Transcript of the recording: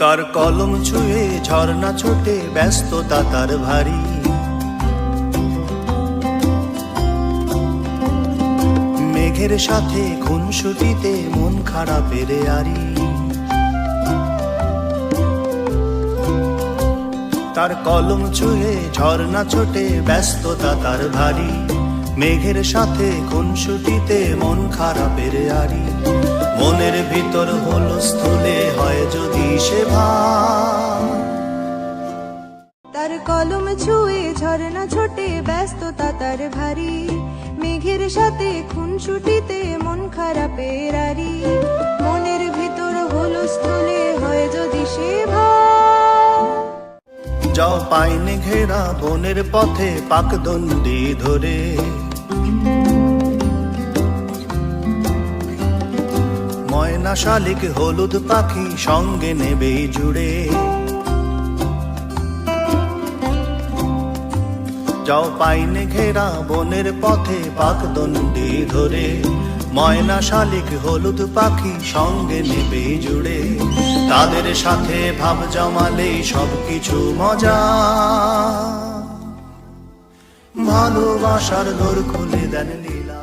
তার কলম ছুঁয়ে ঝর্ণা ছোটে ব্যস্ততা তার ভারী। মেঘের সাথে খুনসুটিতে মন খারাপের আরি তার কলম ছুঁয়ে ঝর্ণা ছোটে ব্যস্ততা তার ভারী। মেঘের সাথে খুনসুটিতে মন খারাপের আরি মনের ভিতর হলো স্থলে হয় যদি সে তার কলম ছুঁয়ে ঝরনা ছোটে ব্যস্ততা তার ভারী। মেঘের সাথে খুনসুটিতে মন খারাপের আরি মনের ভিতর হলো স্থলে হয় যদি সে যাও পাইনে ঘেরা বনের পথে পাকদণ্ডি ধরে। শালিক হলুদ পাখি সঙ্গে নেবে জুড়ে। যাও পাইনে ঘেরা বনের পথে পাকদণ্ডি ধরে। ময়না শালিক হলুদ পাখি সঙ্গে নেবে জুড়ে। তাদের সাথে ভাব জমালে সবকিছু মজা। ভালোবাসার দোর খুলে দেন লীলা।